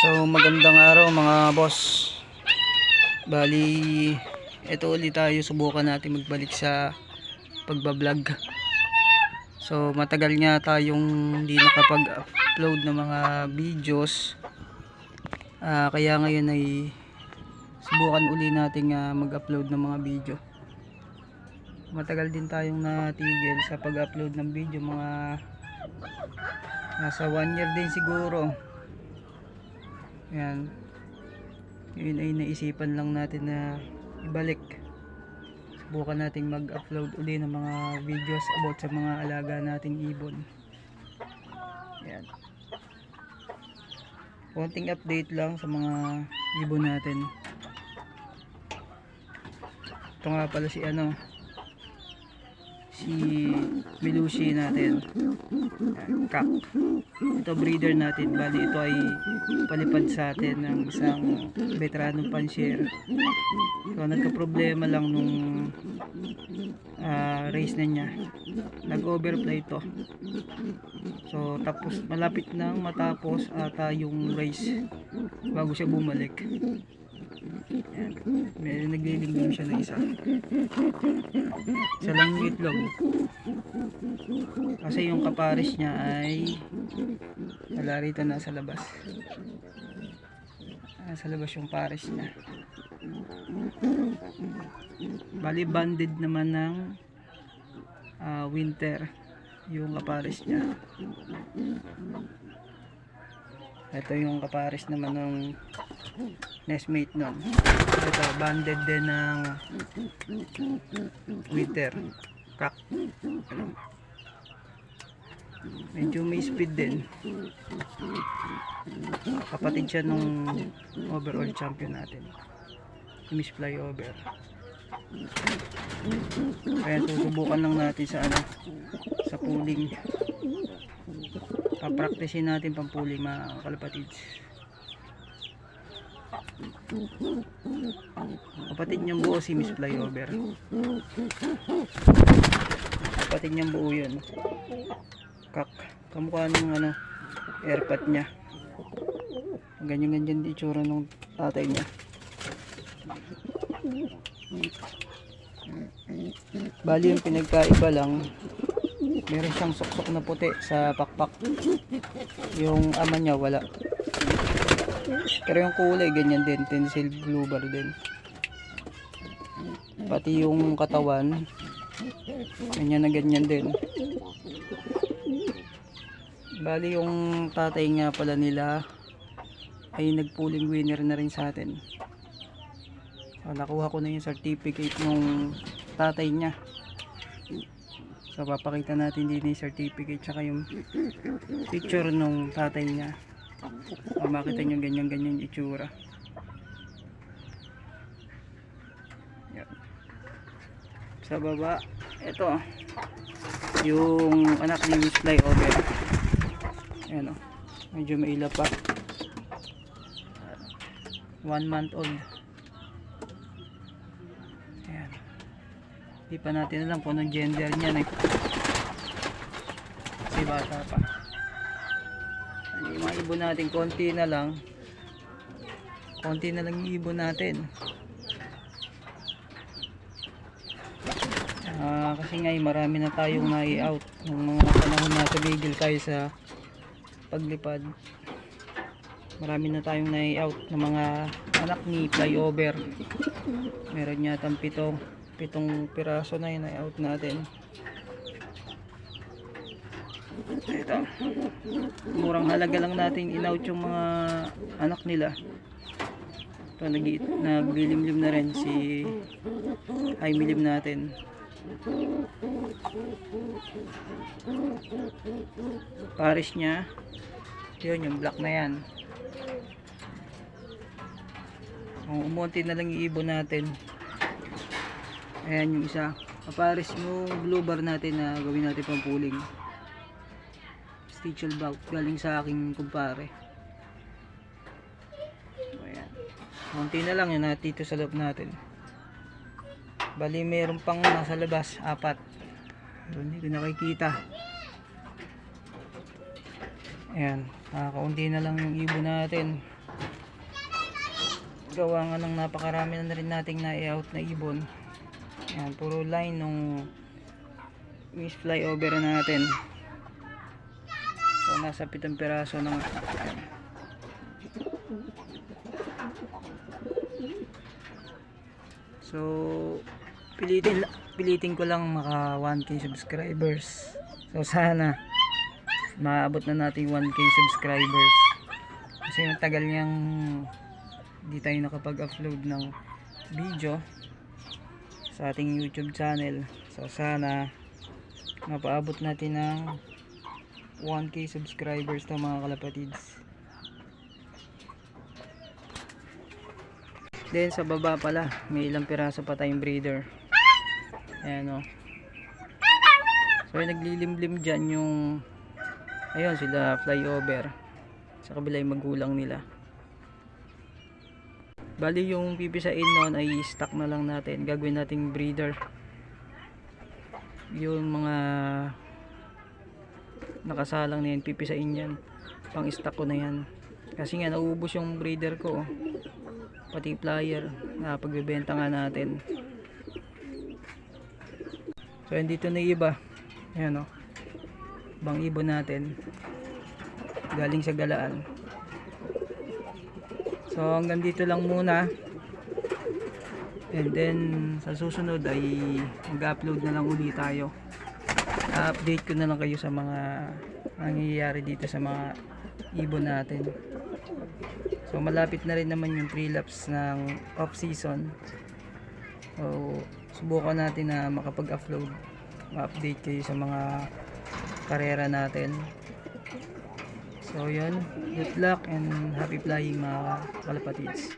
So magandang araw mga boss. Bali ito ulit tayo. Subukan natin magbalik sa pagbablog. So matagal nga tayong hindi nakapag-upload ng mga videos. Ah, Kaya ngayon ay subukan uli natin ah, mag-upload ng mga video Matagal din tayong natigil sa pag-upload ng video mga nasa 1 year din siguro yan. Yun ay naisipan lang natin na ibalik. Subukan nating mag-upload uli ng mga videos about sa mga alaga nating ibon. Yan. Konting update lang sa mga ibon natin. Ito nga pala si ano si Milushi natin. Yan, Kak. Ito breeder natin. Bali ito ay palipad sa atin ng isang veteranong pansier. So nagka-problema lang nung ah, race na niya. Nag-overfly ito. So tapos malapit nang matapos ata yung race bago siya bumalik. Yan. May naglilinglim siya na isa. Isa lang itlog. Kasi yung kaparis niya ay wala na sa labas. Nasa labas yung pares niya. Bali banded naman ng ah, winter yung kapares niya. Ito yung kapares naman ng nestmate nun. Ito banded din ng winter. Kak. Medyo may speed din. Kapatid siya nung overall champion natin. Miss Flyover. Kaya susubukan lang natin sa ano sa pooling. Papraktisin natin pooling mga kalapatids. Kapatid niyang buo si Miss Flyover. Kapatid niyang buo yun. Kak. Kamukha ng ano airpot niya. Ganyan-ganyan di itsura ng tatay niya. Bali yung pinagkaiba lang, meron siyang suksok na puti sa pakpak. Yung ama niya wala. Pero yung kulay ganyan din, tinsel blue bar din. Pati yung katawan, ganyan na ganyan din. Bali yung tatay nga pala nila ay nagpuling winner na rin sa atin. So, nakuha ko na yung certificate nung tatay niya. So papakita natin din yung certificate tsaka yung picture nung tatay niya. So, makita nyo ganyan-ganyan itsura. Yan. Sa baba, ito yung anak ni Miss Flyover. Ayan o. Medyo maila pa. One month old. Hindi pa natin alam kung anong gender niya. Eh. Kasi bata pa. Yung mga ibon natin, konti na lang. Konti na lang yung ibon natin. Ah, kasi nga eh, marami na tayong nai-out ng mga panahon na tumigil tayo sa paglipad marami na tayong nai-out ng mga anak ni flyover meron yata pitong pitong piraso na yung nai-out natin ito murang halaga lang natin in-out yung mga anak nila ito nag naglilimlim na rin si milim natin Paris niya. Yun, yung black na yan. Umunti na lang yung ibon natin. Ayan yung isa. Paparis yung blue bar natin na gawin natin pang pooling. Stitchel bag galing sa aking kumpare. Ayan. Konti na lang yun natito sa loob natin. Bali meron pang nasa labas, apat. So, hindi nakikita. Ayan, nakakaunti na lang yung ibon natin. Gawa nga ng napakarami na rin nating na-out na ibon. Ayan, puro line nung miss flyover natin. So, nasa pitong piraso ng So, pilitin pilitin ko lang maka 1k subscribers. So, sana maabot na natin 1k subscribers. Kasi matagal niyang di tayo nakapag-upload ng video sa ating YouTube channel. So, sana mapaabot natin ng 1k subscribers to mga kalapatids. Then sa baba pala, may ilang piraso pa tayong breeder. Ayan o. So yung naglilimlim dyan yung ayun sila flyover. Sa kabila yung magulang nila. Bali yung pipisain noon ay stock na lang natin. Gagawin nating breeder. Yung mga nakasalang na yan, pipisain yan. Pang stock ko na yan. Kasi nga naubos yung breeder ko. oh pati flyer na pagbebenta nga natin so yan dito na iba ayan o bang ibon natin galing sa galaan so hanggang dito lang muna and then sa susunod ay mag-upload na lang uli tayo update ko na lang kayo sa mga nangyayari dito sa mga ibon natin So malapit na rin naman yung pre-laps ng off season. So subukan natin na makapag-upload, ma-update kayo sa mga karera natin. So yun, good luck and happy flying mga kalapatids.